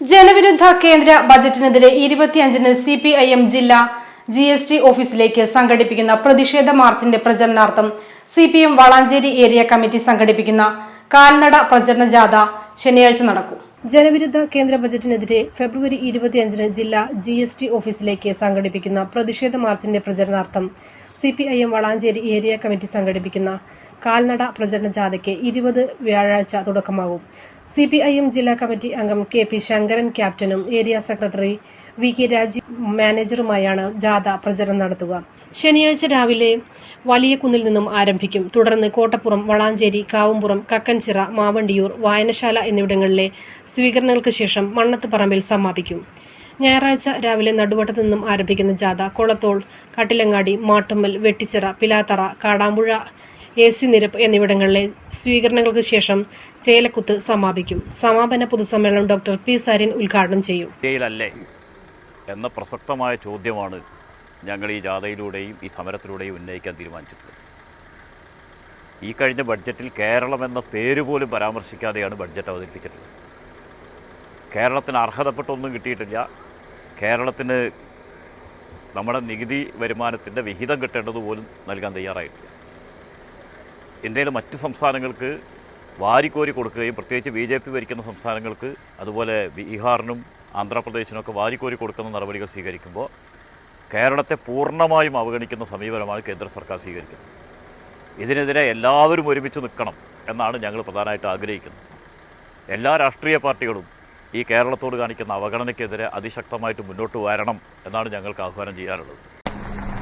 ജനവിരുദ്ധ കേന്ദ്ര ബജറ്റിനെതിരെ ഇരുപത്തിയഞ്ചിന് സി പി ഐ എം ജില്ലാ ജി എസ് ടി ഓഫീസിലേക്ക് സംഘടിപ്പിക്കുന്ന പ്രതിഷേധ മാർച്ചിന്റെ പ്രചരണാർത്ഥം C P M Valanchery area committee സംഘടിപ്പിക്കുന്ന കാൽനട പ്രചരണ ജാഥ ശനിയാഴ്ച നടക്കും. ജനവിരുദ്ധ കേന്ദ്ര ബജറ്റിനെതിരെ ഫെബ്രുവരി ഇരുപത്തിയഞ്ചിന് ജില്ലാ ജി എസ് ടി ഓഫീസിലേക്ക് സംഘടിപ്പിക്കുന്ന പ്രതിഷേധ മാർച്ചിന്റെ പ്രചരണാർത്ഥം C P I M Valanchery area committee സംഘടിപ്പിക്കുന്ന കാൽനട പ്രചരണ ജാഥയ്ക്ക് ഇരുപത് വ്യാഴാഴ്ച തുടക്കമാകും. സി പി ഐ എം ജില്ലാ കമ്മിറ്റി അംഗം കെ പി ശങ്കരൻ ക്യാപ്റ്റനും area secretary V K Rajeev മാനേജറുമായാണ് ജാഥ പ്രചരണം നടത്തുക. ശനിയാഴ്ച രാവിലെ വലിയ കുന്നിൽ നിന്നും ആരംഭിക്കും. തുടർന്ന് കോട്ടപ്പുറം വളാഞ്ചേരി കാവുംപുറം കക്കൻചിറ മാവണ്ടിയൂർ വായനശാല എന്നിവിടങ്ങളിലെ സ്വീകരണങ്ങൾക്ക് ശേഷം മണ്ണത്ത് പറമ്പിൽ സമാപിക്കും. ഞായറാഴ്ച രാവിലെ നടുവട്ടത്തു നിന്നും ആരംഭിക്കുന്ന ജാഥ കൊളത്തോൾ കട്ടിലങ്ങാടി മാട്ടുമ്മൽ വെട്ടിച്ചിറ പിലാത്തറ കാടാമ്പുഴ എ സി നിരപ്പ് എന്നിവിടങ്ങളിലെ സ്വീകരണങ്ങൾക്ക് ശേഷം ചേലക്കുത്ത് സമാപിക്കും. സമാപന പൊതുസമ്മേളനം ഡോക്ടർ പി സരിൻ ഉദ്ഘാടനം ചെയ്യും. ഇന്ത്യയിലല്ലേ എന്ന പ്രസക്തമായ ചോദ്യമാണ് ഞങ്ങൾ ഈ ജാഥയിലൂടെയും ഈ സമരത്തിലൂടെയും ഉന്നയിക്കാൻ തീരുമാനിച്ചിട്ടുള്ളത്. ഈ കഴിഞ്ഞ ബഡ്ജറ്റിൽ കേരളം എന്ന പേര് പോലും പരാമർശിക്കാതെയാണ് ബഡ്ജറ്റ് അവതരിപ്പിച്ചിട്ടുള്ളത്. കേരളത്തിന് അർഹതപ്പെട്ടൊന്നും കിട്ടിയിട്ടില്ല. കേരളത്തിന് നമ്മുടെ നികുതി വരുമാനത്തിന്റെ വിഹിതം കിട്ടേണ്ടത് പോലും നൽകാൻ തയ്യാറായിട്ടില്ല. ഇന്ത്യയിലെ മറ്റ് സംസ്ഥാനങ്ങൾക്ക് വാരിക്കോരി കൊടുക്കുകയും പ്രത്യേകിച്ച് ബി ജെ പി ഭരിക്കുന്ന സംസ്ഥാനങ്ങൾക്ക് അതുപോലെ ബീഹാറിനും ആന്ധ്രാപ്രദേശിനൊക്കെ വാരിക്കോരി കൊടുക്കുന്ന നടപടികൾ സ്വീകരിക്കുമ്പോൾ കേരളത്തെ പൂർണമായും അവഗണിക്കുന്ന സമീപനമാണ് കേന്ദ്ര സർക്കാർ സ്വീകരിക്കുന്നത്. ഇതിനെതിരെ എല്ലാവരും ഒരുമിച്ച് നിൽക്കണം എന്നാണ് ഞങ്ങൾ പ്രധാനമായിട്ട് ആഗ്രഹിക്കുന്നത്. എല്ലാ രാഷ്ട്രീയ പാർട്ടികളും ഈ കേരളത്തോട് കാണിക്കുന്ന അവഗണനയ്ക്കെതിരെ അതിശക്തമായിട്ട് മുന്നോട്ട് വരണം എന്നാണ് ഞങ്ങൾക്ക് ആഹ്വാനം ചെയ്യാനുള്ളത്.